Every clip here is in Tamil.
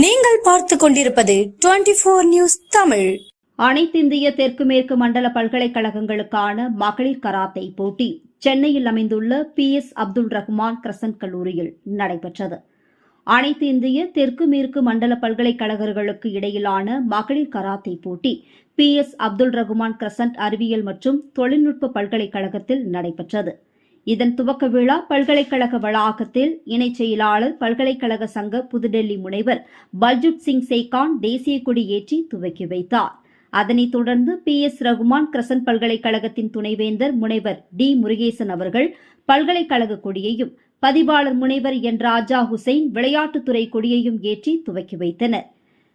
நீங்கள் பார்த்து கொண்டிருப்பது டுவெண்டி போர் நியூஸ் தமிழ். அனைத்திந்திய தெற்கு மேற்கு மண்டல பல்கலைக்கழகங்களுக்கான மகளிர் கராத்தே போட்டி. சென்னையில் அமைந்துள்ள P S Abdul Rahman crescent கல்லூரியில் நடைபெற்றது. அனைத்து இந்திய தெற்கு மேற்கு மண்டல பல்கலைக்கழகங்களுக்கு இடையிலான மகளிர் கராத்தே போட்டி P S Abdul Rahman crescent அறிவியல் மற்றும் தொழில்நுட்ப பல்கலைக்கழகத்தில் நடைபெற்றது. இதன் துவக்க விழா பல்கலைக்கழக வளாகத்தில் இணைச் செயலாளர் பல்கலைக்கழக சங்க புதுடெல்லி முனைவர் பல்ஜித் சிங் சேகான் தேசிய கொடி ஏற்றி துவக்கி வைத்தார். அதனைத் தொடர்ந்து பி எஸ் ரகுமான் கிரசன்ட் பல்கலைக்கழகத்தின் துணைவேந்தர் முனைவர் டி முருகேசன் அவர்கள் பல்கலைக்கழக கொடியையும் பதிவாளர் முனைவர் என் ராஜா ஹுசைன் விளையாட்டுத்துறை கொடியையும் ஏற்றி துவக்கி வைத்தனர்.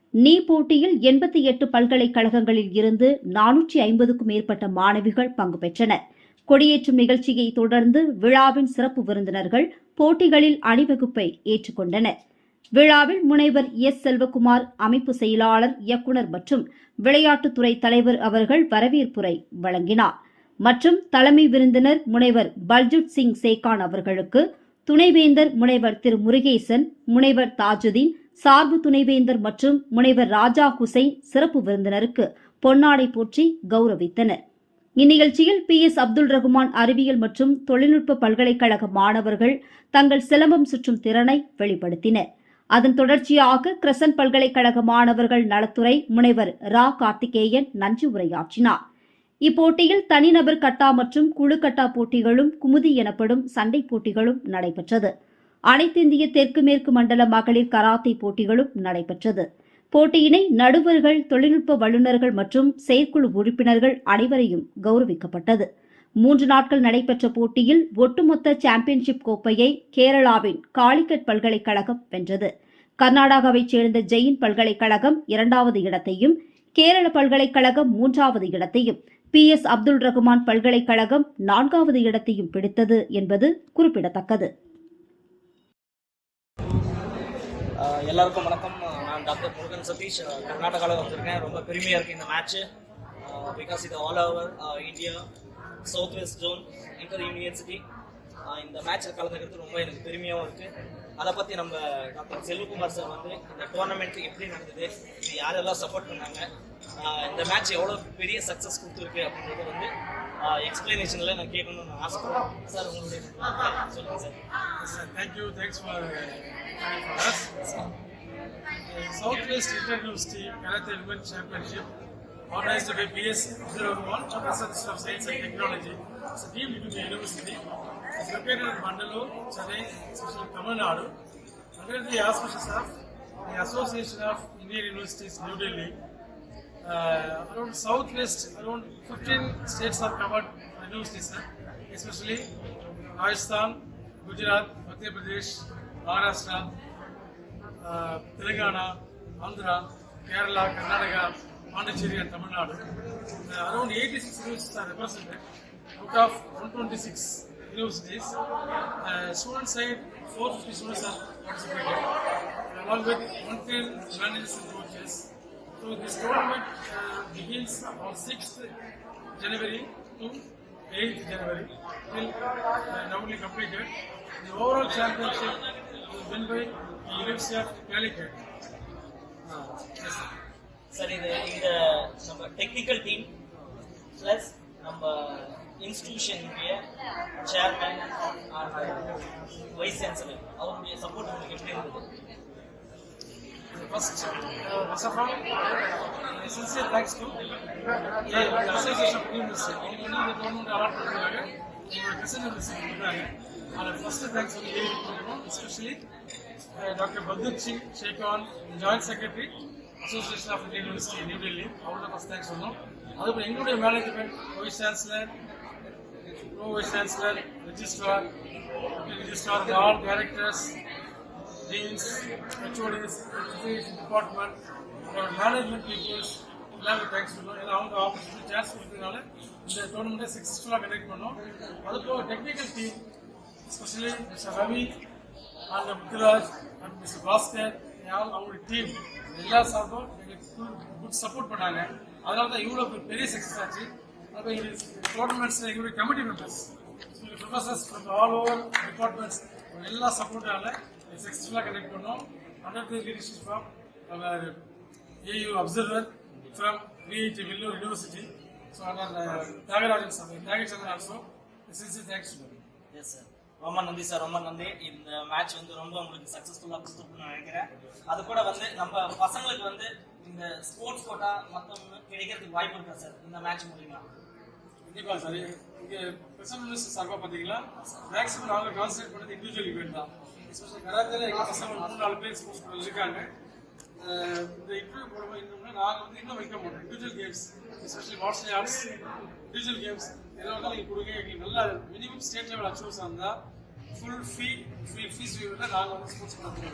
நீ போட்டியில் எண்பத்தி எட்டு பல்கலைக்கழகங்களில் இருந்து நானூற்றி ஐம்பதுக்கும் மேற்பட்ட மாணவிகள் பங்கு பெற்றனர். கொடியேற்றும் நிகழ்ச்சியை தொடர்ந்து விழாவின் சிறப்பு விருந்தினர்கள் போட்டிகளில் அணிவகுப்பை ஏற்றுக்கொண்டனர். விழாவில் முனைவர் எஸ். செல்வகுமார் அமைப்பு செயலாளர் இயக்குனர் மற்றும் விளையாட்டுத்துறை தலைவர் அவர்கள் வரவேற்புரை வழங்கினார். மற்றும் தலைமை விருந்தினர் முனைவர் பல்ஜித் சிங் சேகான் அவர்களுக்கு துணைவேந்தர் முனைவர் திரு. முருகேசன் முனைவர் தாஜுதீன் சார்பு துணைவேந்தர் மற்றும் முனைவர் ராஜா ஹுசைன் சிறப்பு விருந்தினருக்கு பொன்னாடை போற்றி கௌரவித்தனர். இந்நிகழ்ச்சியில் பி எஸ் அப்துல் ரகுமான் அறிவியல் மற்றும் தொழில்நுட்ப பல்கலைக்கழக மாணவர்கள் தங்கள் சிலம்பம் சுற்றும் திறனை வெளிப்படுத்தினர். அதன் தொடர்ச்சியாக கிரசன்ட் பல்கலைக்கழக மாணவர்கள் நலத்துறை முனைவர் ரா. கார்த்திகேயன் நன்றி உரையாற்றினார். இப்போட்டியில் தனிநபர் கட்டா மற்றும் குழு கட்டா போட்டிகளும் குமுதி எனப்படும் சண்டை போட்டிகளும் நடைபெற்றது. அனைத்திந்திய தெற்கு மேற்கு மண்டல மகளிர் கராத்தே போட்டிகளும் நடைபெற்றது. போட்டியினை நடுவர்கள் தொழில்நுட்ப வல்லுநர்கள் மற்றும் செயற்குழு உறுப்பினர்கள் அனைவரையும் கௌரவிக்கப்பட்டது. மூன்று நாட்கள் நடைபெற்ற போட்டியில் ஒட்டுமொத்த சாம்பியன்ஷிப் கோப்பையை கேரளாவின் காலிக்கட் பல்கலைக்கழகம் வென்றது. கர்நாடகாவைச் சேர்ந்த ஜெயின் பல்கலைக்கழகம் இரண்டாவது இடத்தையும் கேரள பல்கலைக்கழகம் மூன்றாவது இடத்தையும் பி. எஸ். அப்துல் ரகுமான் பல்கலைக்கழகம் நான்காவது இடத்தையும் பிடித்தது என்பது குறிப்பிடத்தக்கது. எல்லாருக்கும் வணக்கம். நான் டாக்டர் முருகன் சதீஷ். கர்நாடகாவில் வந்திருக்கேன். ரொம்ப பெருமையாக இருக்குது இந்த மேட்ச்சு பிகாஸ் இது all over India south west zone inter university இந்த மேட்ச்சில் கலந்துக்கிறது ரொம்ப எனக்கு பெருமையாகவும் இருக்குது அதை பற்றி நம்ம டாக்டர் செல்வகுமார் சார் வந்து இந்த டோர்னமெண்ட் எப்படி நடந்தது இது யாரெல்லாம் சப்போர்ட் பண்ணாங்க இந்த மேட்ச் எவ்வளோ பெரிய சக்ஸஸ் கொடுத்துருக்கு அப்படின்றத வந்து எக்ஸ்பிளனேஷனில் நான் கேட்கணும்னு நான் ஆசைப்படுறேன் சார் உங்களுடைய சொல்லுங்கள் sir Sir, thank you. Thanks for uh, coming for us. The Southwest Inter University Karate Women Championship, organized by PS 01, Professor of Science and Technology. It's a team to the university. It's located in Mandalore, Chennai, especially Tamil Nadu. Under the auspices of the Association of Indian Universities, New Delhi. Uh, around southwest, around 15 states are covered by universities, sir. especially Rajasthan, Gujarat, Madhya Pradesh, Maharashtra, uh, Telangana, Andhra, Kerala, Karnataka, Pondicherry and Tamil Nadu. Uh, around 86 universities are represented out of 126 universities. Uh, student side, 450 students are participating along with 110 managers and coaches. So this tournament uh, begins on 6th January to 8th January till uh, nowly completed. The overall championship was won by the University of Calicut. Uh, yes, sir ಇದು ಈಗ ನಮ್ಮ ಟೆಕ್ನಿಕಲ್ ಟೀಮ್ ಪ್ಲಸ್ ನಮ್ಮ ಇನ್ಸ್ಟಿಟ್ಯೂಷನ್ಗೆ ಚೇರ್ಮನ್ ವೈಸ್ ಚಾನ್ಸಲರ್ ಅವ್ರಿಗೆ First, uh, first of all, uh, sincere thanks to the Association of University. அவங்க வந்து இந்த tournament allot பண்ணிருக்காங்க. எங்களோட Crescent University கொடுத்தாங்க. அதில் first thanks வந்து ஏவி கொடுக்கணும். Especially uh, Dr. Badut Singh Shekhar, Joint Secretary, Association of Indian University, New Delhi. அவங்களுக்கு first thanks சொல்லணும். அதுக்கப்புறம் எங்களுடைய management vice chancellor pro vice chancellor registrar registrar all directors deans, HODs, education department, our management peoples, எல்லாருக்கும் தேங்க்ஸ் பண்ணோம் ஏன்னா அவங்க ஆப்பர்ச்சுனிட்டி சான்ஸ் கொடுத்ததுனால இந்த டோர்னமெண்ட்டை சக்ஸஸ்ஃபுல்லாக கண்டக்ட் பண்ணோம். அது போக technical team especially mister Ravi and Muthuraj and mister Bhaskar யாரும் அவங்களுடைய டீம் எல்லா சார்பும் எங்களுக்கு குட் சப்போர்ட் பண்ணாங்க. அதனால தான் இவ்வளோ பெரிய சக்ஸஸ் ஆச்சு. அப்போ எங்களுக்கு டோர்னமெண்ட்ஸ் எங்களுடைய committee members professors from all over departments எல்லா சப்போர்ட்டால சக்ஸஸ்ஃபுல்லாக கண்டக்ட் பண்ணோம். Under the from our our observer from from VIT university so So, Thiyagarajan sir Nagarajan also sincere thanks Sincere yes sir ரொம்ப நன்றி சார் ரொம்ப நன்றி. இந்த மேட்ச் வந்து ரொம்ப உங்களுக்கு சக்ஸஸ்ஃபுல்லாக கொடுத்துருக்குன்னு நினைக்கிறேன். அது கூட வந்து நம்ம பசங்களுக்கு வந்து இந்த ஸ்போர்ட்ஸ் கோட்டா மற்ற கிடைக்கிறதுக்கு வாய்ப்பு இருக்கா சார் இந்த மேட்ச் மூலியமா? கண்டிப்பா சார். இங்க பிரசன்ட் மினிஸ்டர் சார்பா பாத்தீங்கன்னா மேக்ஸிமம் நாங்க கான்சென்ட்ரேட் பண்ணது இண்டிவிஜுவல் இவெண்ட் தான். எஸ்பெஷலி கராத்தேல எங்க பசங்க மூணு நாலு பேர் ஸ்போர்ட்ஸ் கோட்டால இருக்காங்க. இந்த இன்டர்வியூ போடும்போது இன்னும்னா நாங்க வந்து இன்னும் வைக்க மாட்டோம். Individual games especially martial arts individual games எதாவது நீங்க கொடுங்க. எங்களுக்கு நல்லா மினிமம் ஸ்டேட் லெவல் அச்சீவ்ஸ் இருந்தா full fee fee fees we will நாங்க வந்து ஸ்போர்ட்ஸ் கோட்டா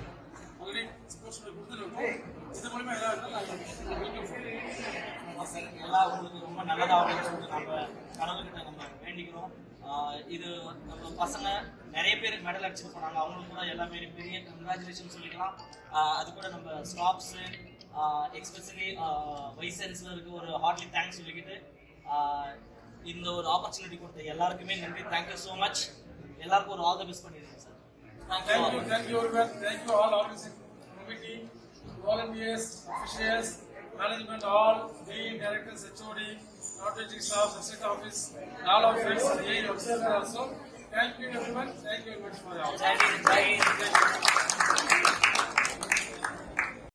இது மூலமா எல்லாம் எல்லாம் உங்களுக்கு ரொம்ப நல்லதாகும் சொல்லிட்டு நம்ம கடவுள்கிட்ட நம்ம வேண்டிக்கிறோம். இது நம்ம பசங்க நிறைய பேர் மெடல் அடிச்சுட்டு போனாங்க. அவங்களுக்கு கூட எல்லாமே பெரிய கங்க்ராச்சுலேஷன் சொல்லிக்கலாம். அது கூட நம்ம ஸ்டாப்ஸு எக்ஸ்பெஷலி வைஸ் சான்சலருக்கு ஒரு ஹார்ட்லி தேங்க்ஸ் சொல்லிக்கிட்டு இந்த ஒரு ஆப்பர்ச்சுனிட்டி கொடுத்த எல்லாருக்குமே நன்றி. தேங்க்யூ ஸோ மச் எல்லாருக்கும் ஒரு ஆல் த பெஸ்ட் பண்ணிடுங்க சார். Thank you, thank you everyone. Thank you all organizing committee, volunteers, officials, management, all, the directors, HOD, outreach staff, assistant office, all of us, the officer also. Thank you everyone. Thank you very much for your Thank you. Thank you.